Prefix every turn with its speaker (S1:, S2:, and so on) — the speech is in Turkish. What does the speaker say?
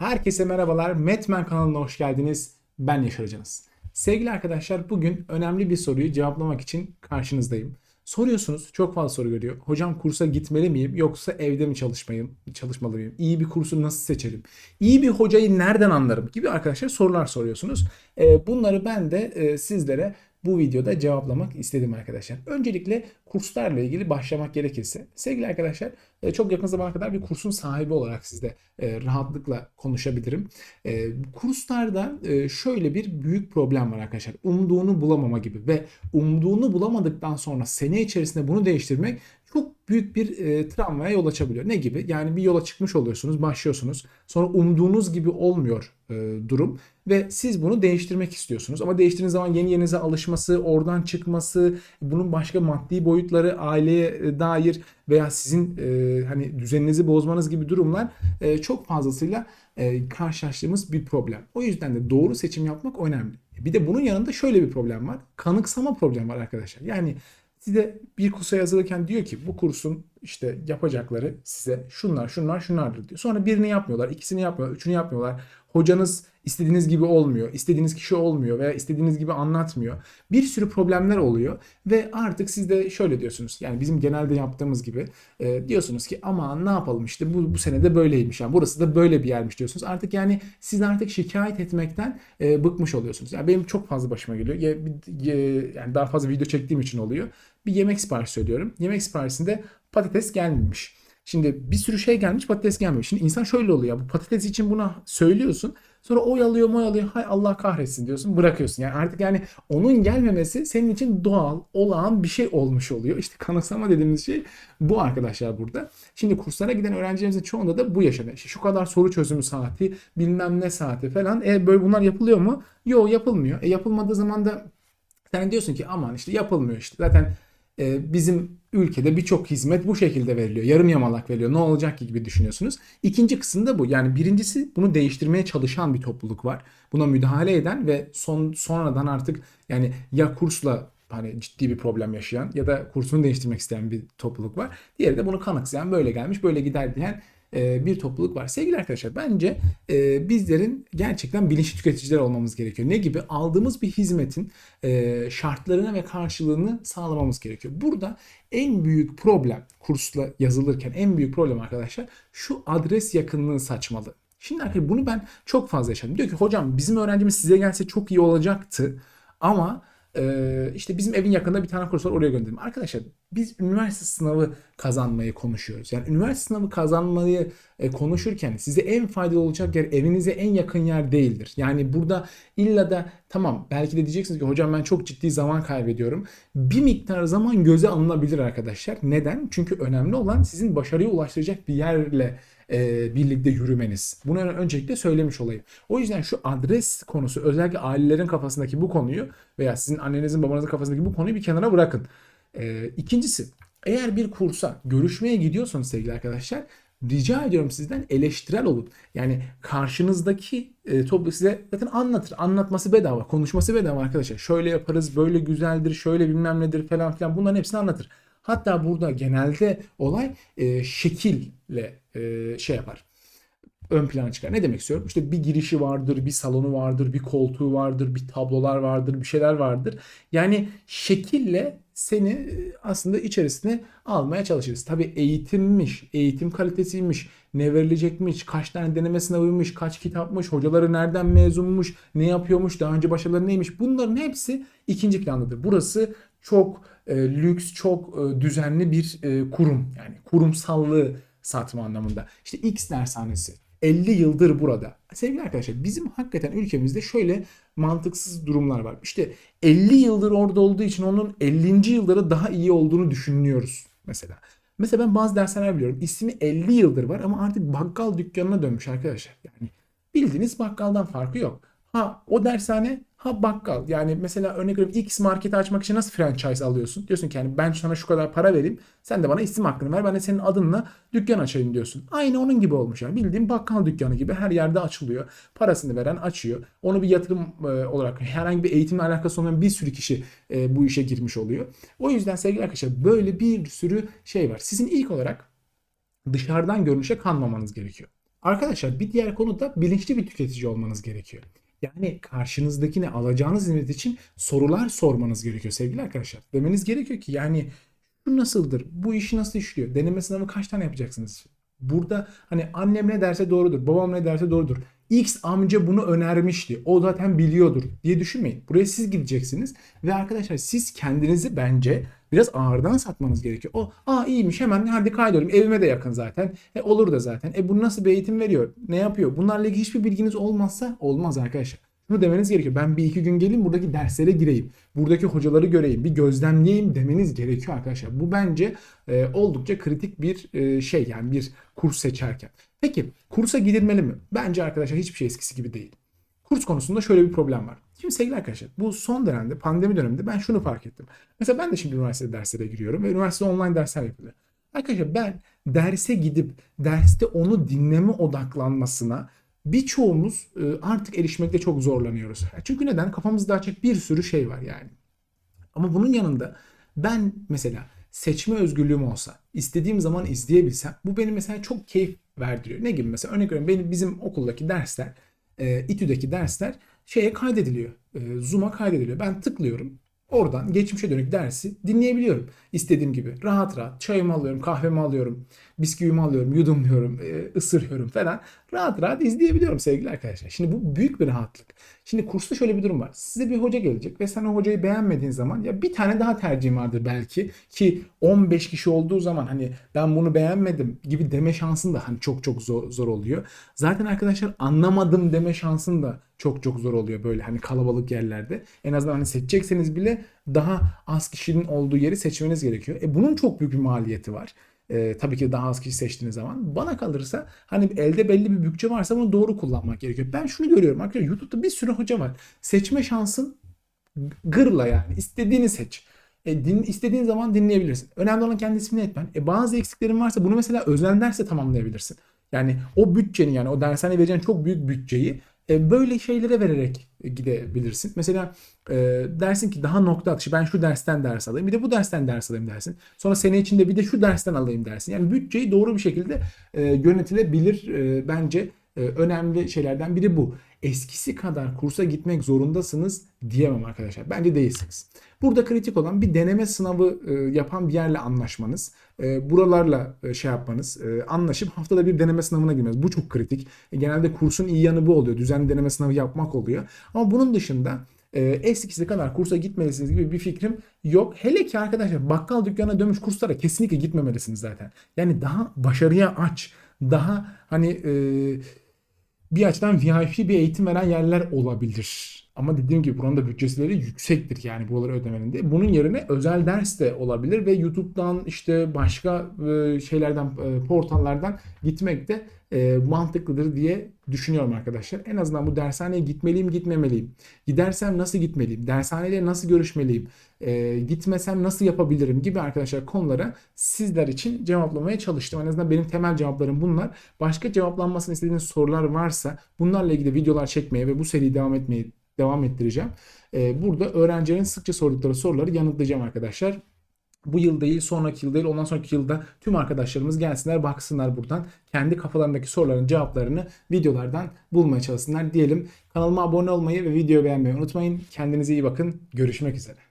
S1: Herkese merhabalar. Metmen kanalına hoş geldiniz. Ben Yaşar Hocanız. Sevgili arkadaşlar bugün önemli bir soruyu cevaplamak için karşınızdayım. Soruyorsunuz, çok fazla soru görüyor. Hocam kursa gitmeli miyim yoksa evde mi çalışmayayım, çalışmalı mıyım? İyi bir kursu nasıl seçerim? İyi bir hocayı nereden anlarım? Gibi arkadaşlar sorular soruyorsunuz. Ee, bunları ben de e, sizlere bu videoda cevaplamak istedim arkadaşlar. Öncelikle kurslarla ilgili başlamak gerekirse sevgili arkadaşlar e, çok yakın zamana kadar bir kursun sahibi olarak sizle e, rahatlıkla konuşabilirim. E, kurslarda şöyle bir büyük problem var arkadaşlar. Umduğunu bulamama gibi ve umduğunu bulamadıktan sonra sene içerisinde bunu değiştirmek çok büyük bir e, travmaya yol açabiliyor. Ne gibi? Yani bir yola çıkmış oluyorsunuz, başlıyorsunuz. Sonra umduğunuz gibi olmuyor e, durum ve siz bunu değiştirmek istiyorsunuz. Ama değiştirdiğiniz zaman yeni yerinize alışması, oradan çıkması, bunun başka maddi boyutları, aileye e, dair veya sizin e, hani düzeninizi bozmanız gibi durumlar e, çok fazlasıyla e, karşılaştığımız bir problem. O yüzden de doğru seçim yapmak önemli. Bir de bunun yanında şöyle bir problem var. Kanıksama problemi var arkadaşlar. Yani size bir kursa yazılırken diyor ki bu kursun işte yapacakları size şunlar şunlar şunlardır diyor. Sonra birini yapmıyorlar, ikisini yapmıyorlar, üçünü yapmıyorlar. Hocanız istediğiniz gibi olmuyor, istediğiniz kişi olmuyor veya istediğiniz gibi anlatmıyor. Bir sürü problemler oluyor ve artık siz de şöyle diyorsunuz. Yani bizim genelde yaptığımız gibi e, diyorsunuz ki ama ne yapalım işte bu, bu sene de böyleymiş. Yani burası da böyle bir yermiş diyorsunuz. Artık yani siz artık şikayet etmekten e, bıkmış oluyorsunuz. Yani benim çok fazla başıma geliyor. Ya, ya, yani daha fazla video çektiğim için oluyor. Bir yemek sipariş söylüyorum. Yemek siparişinde patates gelmemiş. Şimdi bir sürü şey gelmiş patates gelmemiş. Şimdi insan şöyle oluyor. Bu patates için buna söylüyorsun. Sonra oyalıyor moyalıyor. Hay Allah kahretsin diyorsun. Bırakıyorsun. Yani artık yani onun gelmemesi senin için doğal, olağan bir şey olmuş oluyor. İşte kanıksama dediğimiz şey bu arkadaşlar burada. Şimdi kurslara giden öğrencilerimizin çoğunda da bu yaşanıyor. İşte şu kadar soru çözümü saati, bilmem ne saati falan. E böyle bunlar yapılıyor mu? Yok yapılmıyor. E yapılmadığı zaman da sen diyorsun ki aman işte yapılmıyor işte. Zaten e, bizim ülkede birçok hizmet bu şekilde veriliyor. Yarım yamalak veriliyor. Ne olacak ki gibi düşünüyorsunuz. İkinci kısım da bu. Yani birincisi bunu değiştirmeye çalışan bir topluluk var. Buna müdahale eden ve son sonradan artık yani ya kursla hani ciddi bir problem yaşayan ya da kursunu değiştirmek isteyen bir topluluk var. Diğeri de bunu kanıksayan böyle gelmiş böyle gider diyen e, bir topluluk var. Sevgili arkadaşlar bence e, bizlerin gerçekten bilinçli tüketiciler olmamız gerekiyor. Ne gibi? Aldığımız bir hizmetin e, şartlarını ve karşılığını sağlamamız gerekiyor. Burada en büyük problem kursla yazılırken en büyük problem arkadaşlar şu adres yakınlığı saçmalı. Şimdi arkadaşlar bunu ben çok fazla yaşadım. Diyor ki hocam bizim öğrencimiz size gelse çok iyi olacaktı ama işte bizim evin yakında bir tane kurs var oraya gönderdim. Arkadaşlar biz üniversite sınavı kazanmayı konuşuyoruz. Yani üniversite sınavı kazanmayı e, konuşurken size en faydalı olacak yer evinize en yakın yer değildir. Yani burada illa da tamam belki de diyeceksiniz ki hocam ben çok ciddi zaman kaybediyorum. Bir miktar zaman göze alınabilir arkadaşlar. Neden? Çünkü önemli olan sizin başarıya ulaştıracak bir yerle e, birlikte yürümeniz. Bunu öncelikle söylemiş olayım. O yüzden şu adres konusu özellikle ailelerin kafasındaki bu konuyu veya sizin annenizin babanızın kafasındaki bu konuyu bir kenara bırakın. E, ikincisi eğer bir kursa görüşmeye gidiyorsanız sevgili arkadaşlar rica ediyorum sizden eleştirel olun. Yani karşınızdaki e, toplu size zaten anlatır. Anlatması bedava. Konuşması bedava arkadaşlar. Şöyle yaparız, böyle güzeldir, şöyle bilmem nedir falan filan bunların hepsini anlatır. Hatta burada genelde olay e, şekille e, şey yapar. Ön plana çıkar. Ne demek istiyorum? İşte bir girişi vardır, bir salonu vardır, bir koltuğu vardır, bir tablolar vardır, bir şeyler vardır. Yani şekille seni e, aslında içerisine almaya çalışırız. Tabi eğitimmiş, eğitim kalitesiymiş, ne verilecekmiş, kaç tane deneme sınavıymış, kaç kitapmış, hocaları nereden mezunmuş, ne yapıyormuş, daha önce başarıları neymiş bunların hepsi ikinci plandadır. Burası çok e, lüks, çok e, düzenli bir e, kurum. Yani kurumsallığı satma anlamında. İşte X dershanesi 50 yıldır burada. Sevgili arkadaşlar bizim hakikaten ülkemizde şöyle mantıksız durumlar var. İşte 50 yıldır orada olduğu için onun 50. yılları daha iyi olduğunu düşünüyoruz mesela. Mesela ben bazı dersler biliyorum. İsmi 50 yıldır var ama artık bakkal dükkanına dönmüş arkadaşlar. Yani bildiğiniz bakkaldan farkı yok. Ha o dershane ha bakkal. Yani mesela örnek veriyorum X marketi açmak için nasıl franchise alıyorsun? Diyorsun ki yani ben sana şu kadar para vereyim. Sen de bana isim hakkını ver. Ben de senin adınla dükkan açayım diyorsun. Aynı onun gibi olmuş yani. Bildiğin bakkal dükkanı gibi her yerde açılıyor. Parasını veren açıyor. Onu bir yatırım e, olarak herhangi bir eğitimle alakası olmayan bir sürü kişi e, bu işe girmiş oluyor. O yüzden sevgili arkadaşlar böyle bir sürü şey var. Sizin ilk olarak dışarıdan görünüşe kanmamanız gerekiyor. Arkadaşlar bir diğer konu da bilinçli bir tüketici olmanız gerekiyor. Yani karşınızdakine alacağınız hizmet için sorular sormanız gerekiyor sevgili arkadaşlar. Demeniz gerekiyor ki yani şu nasıldır? Bu işi nasıl işliyor? Deneme sınavı kaç tane yapacaksınız? Burada hani annem ne derse doğrudur, babam ne derse doğrudur. X amca bunu önermişti. O zaten biliyordur diye düşünmeyin. Buraya siz gideceksiniz ve arkadaşlar siz kendinizi bence biraz ağırdan satmanız gerekiyor. O aa iyiymiş hemen hadi kaydoluyorum. Evime de yakın zaten. E olur da zaten. E bu nasıl bir eğitim veriyor? Ne yapıyor? Bunlarla ilgili hiçbir bilginiz olmazsa olmaz arkadaşlar. Şunu demeniz gerekiyor. Ben bir iki gün geleyim buradaki derslere gireyim. Buradaki hocaları göreyim. Bir gözlemleyeyim demeniz gerekiyor arkadaşlar. Bu bence e, oldukça kritik bir e, şey yani bir kurs seçerken. Peki kursa gidilmeli mi? Bence arkadaşlar hiçbir şey eskisi gibi değil. Kurs konusunda şöyle bir problem var. Şimdi sevgili arkadaşlar bu son dönemde pandemi döneminde ben şunu fark ettim. Mesela ben de şimdi üniversitede derslere giriyorum ve üniversitede online dersler yapılıyor. Arkadaşlar ben derse gidip derste onu dinleme odaklanmasına birçoğumuz e, artık erişmekte çok zorlanıyoruz. Çünkü neden? Kafamızda açık bir sürü şey var yani. Ama bunun yanında ben mesela seçme özgürlüğüm olsa, istediğim zaman izleyebilsem bu benim mesela çok keyif verdiriyor. Ne gibi mesela örnek veriyorum benim bizim okuldaki dersler, e, İTÜ'deki dersler şeye kaydediliyor. E, Zoom'a kaydediliyor. Ben tıklıyorum. Oradan geçmişe dönük dersi dinleyebiliyorum. İstediğim gibi. Rahat rahat. Çayımı alıyorum, kahvemi alıyorum, bisküvimi alıyorum, yudumluyorum, e, ısırıyorum falan. Rahat rahat izleyebiliyorum sevgili arkadaşlar. Şimdi bu büyük bir rahatlık. Şimdi kursta şöyle bir durum var. Size bir hoca gelecek ve sen o hocayı beğenmediğin zaman ya bir tane daha tercihim vardır belki ki 15 kişi olduğu zaman hani ben bunu beğenmedim gibi deme şansın da hani çok çok zor, zor oluyor. Zaten arkadaşlar anlamadım deme şansın da çok çok zor oluyor böyle hani kalabalık yerlerde. En azından hani seçecekseniz bile daha az kişinin olduğu yeri seçmeniz gerekiyor. E bunun çok büyük bir maliyeti var. E, tabii ki daha az kişi seçtiğiniz zaman. Bana kalırsa hani elde belli bir bütçe varsa bunu doğru kullanmak gerekiyor. Ben şunu görüyorum arkadaşlar YouTube'da bir sürü hoca var. Seçme şansın gırla yani. istediğini seç. E, din, istediğin zaman dinleyebilirsin. Önemli olan kendi ismini etmen. E, bazı eksiklerin varsa bunu mesela özel derse tamamlayabilirsin. Yani o bütçenin yani o dershane vereceğin çok büyük bütçeyi böyle şeylere vererek gidebilirsin. Mesela e, dersin ki daha nokta atışı ben şu dersten ders alayım bir de bu dersten ders alayım dersin. Sonra sene içinde bir de şu dersten alayım dersin. Yani bütçeyi doğru bir şekilde e, yönetilebilir e, bence e, önemli şeylerden biri bu. Eskisi kadar kursa gitmek zorundasınız diyemem arkadaşlar. Bence değilsiniz. Burada kritik olan bir deneme sınavı e, yapan bir yerle anlaşmanız. E, buralarla e, şey yapmanız. E, anlaşıp haftada bir deneme sınavına girmeniz. Bu çok kritik. E, genelde kursun iyi yanı bu oluyor. Düzenli deneme sınavı yapmak oluyor. Ama bunun dışında e, eskisi kadar kursa gitmelisiniz gibi bir fikrim yok. Hele ki arkadaşlar bakkal dükkanına dönmüş kurslara kesinlikle gitmemelisiniz zaten. Yani daha başarıya aç. Daha hani e, bir açıdan VIP bir eğitim veren yerler olabilir. Ama dediğim gibi buranın da bütçeleri yüksektir yani buraları ödemenin de. Bunun yerine özel ders de olabilir ve YouTube'dan işte başka e, şeylerden e, portallardan gitmek de e, mantıklıdır diye düşünüyorum arkadaşlar. En azından bu dershaneye gitmeliyim gitmemeliyim. Gidersem nasıl gitmeliyim? Dershaneyle nasıl görüşmeliyim? Gitmesem nasıl yapabilirim gibi arkadaşlar konulara sizler için cevaplamaya çalıştım. En azından benim temel cevaplarım bunlar. Başka cevaplanmasını istediğiniz sorular varsa bunlarla ilgili videolar çekmeye ve bu seriyi devam etmeye devam ettireceğim. Burada öğrencilerin sıkça sordukları soruları yanıtlayacağım arkadaşlar. Bu yıl değil, sonraki yıl değil, ondan sonraki yılda tüm arkadaşlarımız gelsinler, baksınlar buradan. Kendi kafalarındaki soruların cevaplarını videolardan bulmaya çalışsınlar diyelim. Kanalıma abone olmayı ve videoyu beğenmeyi unutmayın. Kendinize iyi bakın. Görüşmek üzere.